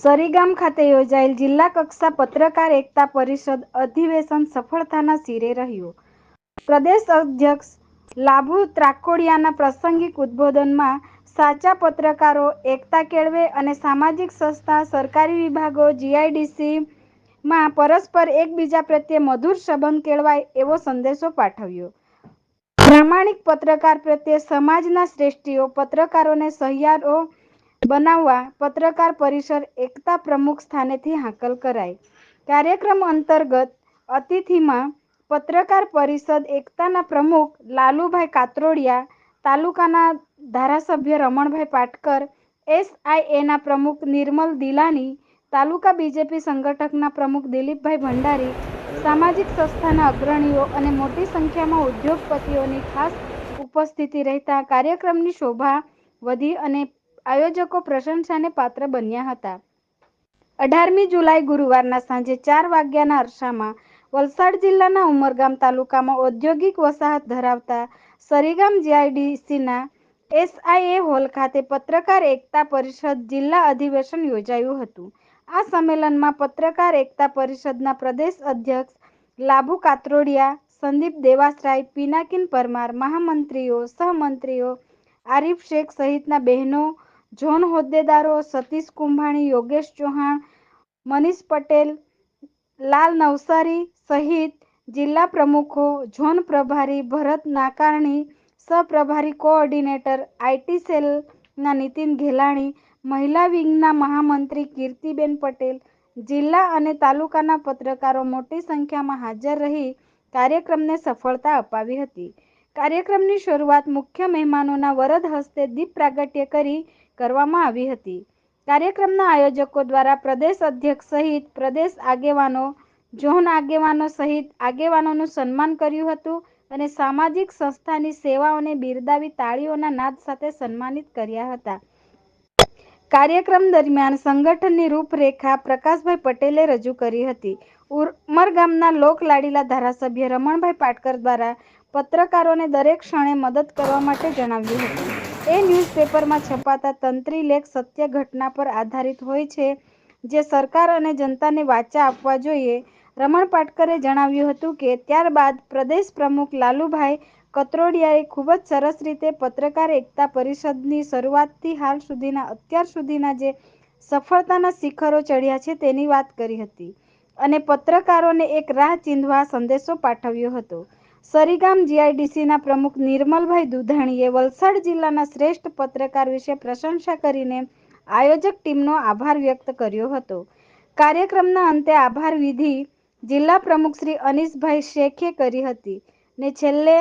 સરીગામ ખાતે યોજાયેલ જિલ્લા કક્ષા પત્રકાર એકતા પરિષદ અધિવેશન સફળતાના શિરે રહ્યું. પ્રદેશ અધ્યક્ષ લાભુ ત્રાકોડિયાના પ્રાસંગિક ઉદ્બોધનમાં સાચા પત્રકારો, એકતા કેળવે અને સામાજિક સંસ્થા, સરકારી વિભાગો, જીઆઈડીસીમાં પરસ્પર એકબીજા પ્રત્યે મધુર સંબંધ કેળવાય એવો સંદેશો પાઠવ્યો. પ્રામાણિક પત્રકાર પ્રત્યે સમાજના શ્રેષ્ઠીઓ, પત્રકારોને સહિયારો બનાવવા પત્રકાર પરિષદ એકતા પ્રમુખ સ્થાનેથી હાંકલ કરાઈ. કાર્યક્રમ અંતર્ગત અતિથિમાં પત્રકાર પરિષદ એકતાના પ્રમુખ લાલુભાઈ કાતરોડિયા, તાલુકાના ધારાસભ્ય રમણભાઈ પાટકર, એસઆઈએના પ્રમુખ નિર્મલ દિલાની, તાલુકા બીજેપી સંગઠકના પ્રમુખ દિલીપભાઈ ભંડારી, સામાજિક સંસ્થાના અગ્રણીઓ અને મોટી સંખ્યામાં ઉદ્યોગપતિઓની ખાસ ઉપસ્થિતિ રહેતા કાર્યક્રમની શોભા વધી અને આયોજકો પ્રશંસાને પાત્ર બન્યા હતા. અઢારમી જુલાઈ ગુરુવારના સાંજે ચાર વાગ્યાના અરસામાં વલસાડ જિલ્લાના ઉમરગામ તાલુકામાં ઔદ્યોગિક વસાહત ધરાવતા સરીગામ જીઆઈડીસીના એસઆઈએ હોલ ખાતે પત્રકાર એકતા પરિષદ જિલ્લા અધિવેશન યોજાયું હતું. આ સંમેલનમાં પત્રકાર એકતા પરિષદના પ્રદેશ અધ્યક્ષ લાભુ કાત્રોડિયા, સંદીપ દેવાસરાય, પીનાકિન પરમાર, મહામંત્રીઓ, સહમંત્રીઓ, આરીફ શેખ સહિતના બહેનો ઝોન હોદ્દેદારો સતીશ કુંભાણી, યોગેશ ચૌહાણ, મનીષ પટેલ, લાલ નવસારી સહિત જિલ્લા પ્રમુખો, ઝોન પ્રભારી, ભરત નાકારણી, સહપ્રભારી કોઓર્ડિનેટર આઈટી સેલના નીતિન ઘેલાણી, મહિલા વિંગના મહામંત્રી કીર્તિબેન પટેલ, જિલ્લા અને તાલુકાના પત્રકારો મોટી સંખ્યામાં હાજર રહી કાર્યક્રમને સફળતા અપાવી હતી. કાર્યક્રમની શરૂઆત મુખ્ય મહેમાનોના વરદ હસ્તે દીપ પ્રાગટ્ય કરી કરવામાં આવી હતી. કાર્યક્રમના આયોજકો દ્વારા પ્રદેશ અધ્યક્ષ સહિત પ્રદેશ આગેવાનો, ઝોન આગેવાનો સહિત આગેવાનોનું સન્માન કર્યું હતું અને સામાજિક સંસ્થાની સેવાઓને બિરદાવી તાળીઓના નાદ સાથે સન્માનિત કર્યા હતા. કાર્યક્રમ દરમિયાન સંગઠનની રૂપરેખા પ્રકાશભાઈ પટેલે રજૂ કરી હતી. ઉમરગામના લોકલાડીલા ધારાસભ્ય રમણભાઈ પાટકર દ્વારા પત્રકારોને દરેક ક્ષણે મદદ કરવા માટે જણાવ્યું હતું. એ ન્યૂઝપેપરમાં છપાતા તંત્રી લેખ સત્ય ઘટના પર આધારિત હોય છે, જે સરકાર અને જનતાને વાચા આપવા જોઈએ. રમણ પાટકરે જણાવ્યું હતું કે, ત્યારબાદ પ્રદેશ પ્રમુખ લાલુભાઈ કત્રોડિયાએ ખૂબ જ સરસ રીતે પત્રકાર એકતા પરિષદની શરૂઆતથી હાલ સુધીના, અત્યાર સુધીના જે સફળતાના શિખરો ચડ્યા છે તેની વાત કરી હતી. અને પત્રકારોને એક રાહ ચીંધવા સંદેશો પાઠવ્યો હતો. સરીગામ જીઆઈડીસીના પ્રમુખ નિર્મલભાઈ દુધાણીએ વલસાડ જિલ્લાના શ્રેષ્ઠ પત્રકાર વિશે પ્રશંસા કરીને આયોજક ટીમનો આભાર વ્યક્ત કર્યો હતો. કાર્યક્રમના અંતે આભાર વિધિ જિલ્લા પ્રમુખ શ્રી અનીશભાઈ શેખે કરી હતી ને છેલ્લે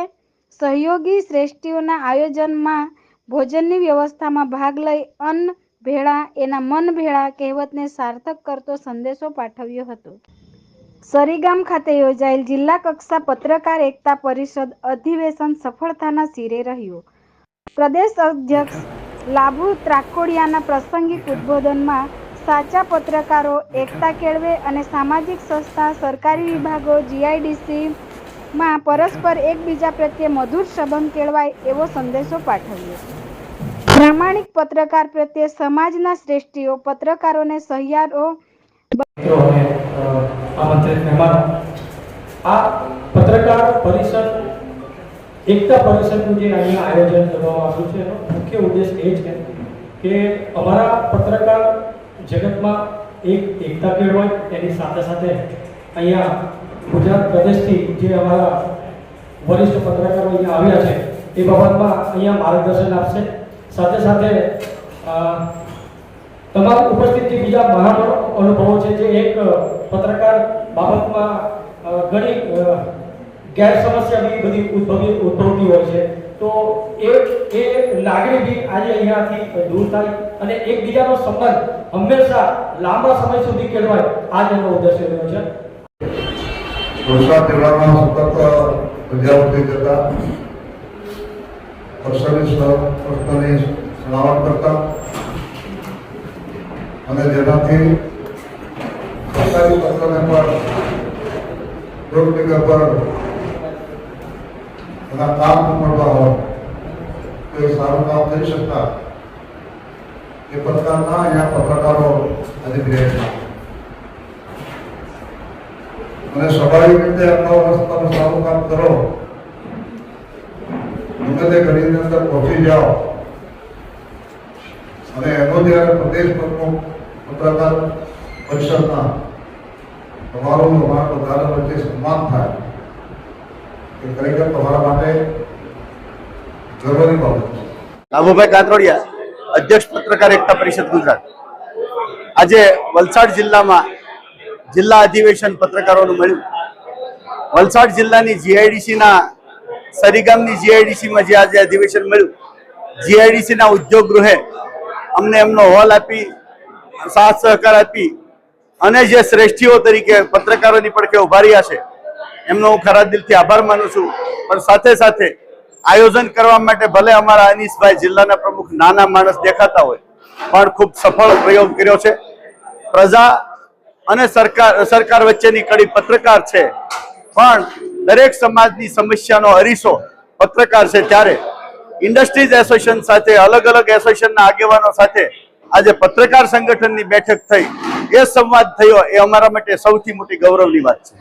સહયોગી શ્રેષ્ઠીઓના આયોજનમાં ભોજનની વ્યવસ્થામાં ભાગ લઈ અન્ન ભેળા એના મન ભેળા કહેવતને સાર્થક કરતો સંદેશો પાઠવ્યો હતો. સરીગામ ખાતે યોજાયેલ જિલ્લા કક્ષા પત્રકાર એકતા પરિષદ અધિવેશન સફળતાના શિરે રહ્યું. પ્રદેશ અધ્યક્ષ લાભુ ત્રાકોડિયાના પ્રાસંગિક ઉદ્બોધનમાં સાચા પત્રકારો એકતા કેળવે અને સામાજિક સંસ્થા, સરકારી વિભાગો, જીઆઈડીસીમાં પરસ્પર એકબીજા પ્રત્યે મધુર સંબંધ કેળવાય એવો સંદેશો પાઠવ્યો. પ્રામાણિક પત્રકાર પ્રત્યે સમાજના શ્રેષ્ઠીઓ, પત્રકારોને સહિયારો આમંત્રિત મહેમાનો આ પત્રકાર પરિષદ, એકતા પરિષદનું જે અહીંયા આયોજન કરવામાં આવ્યું છે, એનો મુખ્ય ઉદ્દેશ એ છે કે અમારા પત્રકાર જગતમાં એક એકતા કેળવાય એની સાથે સાથે અહીંયા ગુજરાત પ્રદેશથી જે અમારા વરિષ્ઠ પત્રકારો અહીંયા આવ્યા છે, એ બાબતમાં અહીંયા માર્ગદર્શન આપશે. સાથે સાથે તમારી ઉપસ્થિત જે બીજા મહાન અનુભવો છે જે એક પત્રકાર બાબતમાં ઘણી ગેરસમસ્યા બી બધી ઉદ્ભવી, ઉદ્ભવતી હોય છે. તો એ એ લાગણી બી આજે અહીંયાથી દૂર થાય અને એકબીજાનો સંબંધ હંમેશા લાંબા સમય સુધી કેળવાય. આ જ એનો ઉદ્દેશ્ય રહ્યો છે. વલસાડ જિલ્લામાં સતત પ્રજાપતિ કરતા પ્રશ્નની સલામત કરતા અને જેનાથી સરકારી તંત્રને પણ રોગટીકા પર એના કામ મળવા હોય, તો સારું કામ થઈ શકતા. એ પ્રકારના અહીંયા પત્રકારો અધિક્રિય અને સ્વાભાવિક રીતે આટલા રસ્તાનું સારું કામ કરો. ગમે તે ઘડીની અંદર પહોંચી જાઓ. અને એનો પ્રદેશ પ્રમુખ પત્રકાર પરિષદના તમારું અમારા બધા વચ્ચે સન્માન થાય, એ ખરેખર તમારા માટે ગર્વની બાબત છે. લાભુભાઈ કાતરોડિયા, અધ્યક્ષ પત્રકાર એકતા પરિષદ ગુજરાત. આજે વલસાડ જિલ્લામાં જિલ્લા અધિવેશન પત્રકારોનું મળ્યું. વલસાડ જિલ્લાની જીઆઈડીસી ના સરીગામની જીઆઈડીસીમાં જે આજે અધિવેશન મળ્યું જીઆઈડીસી ના ઉદ્યોગ ગૃહે અમને એમનો હોલ આપી, સાથ સહકાર આપી અને જે શ્રેષ્ઠીઓ તરીકે પત્રકારોની પડખે ઊભા રહ્યા છે, એમનો હું ખરા દિલથી આભાર માનું છું. પણ સાથે સાથે આયોજન કરવા માટે ભલે અમારા અનીસભાઈ જિલ્લાના પ્રમુખ નાના માણસ દેખાતા હોય, પણ ખૂબ સફળ પ્રયોગ કર્યો છે. પ્રજા અને સરકાર સરકાર વચ્ચેની કડી પત્રકાર છે. પણ દરેક સમાજની સમસ્યાનો અરીસો પત્રકાર છે ત્યારે ઇન્ડસ્ટ્રીઝ એસોસિએશન સાથે, અલગ અલગ એસોસિએશનના આગેવાનો સાથે આજે પત્રકાર સંગઠનની બેઠક થઈ. એ સંવાદ થયો, એ અમારા માટે સૌથી મોટી ગૌરવની વાત છે.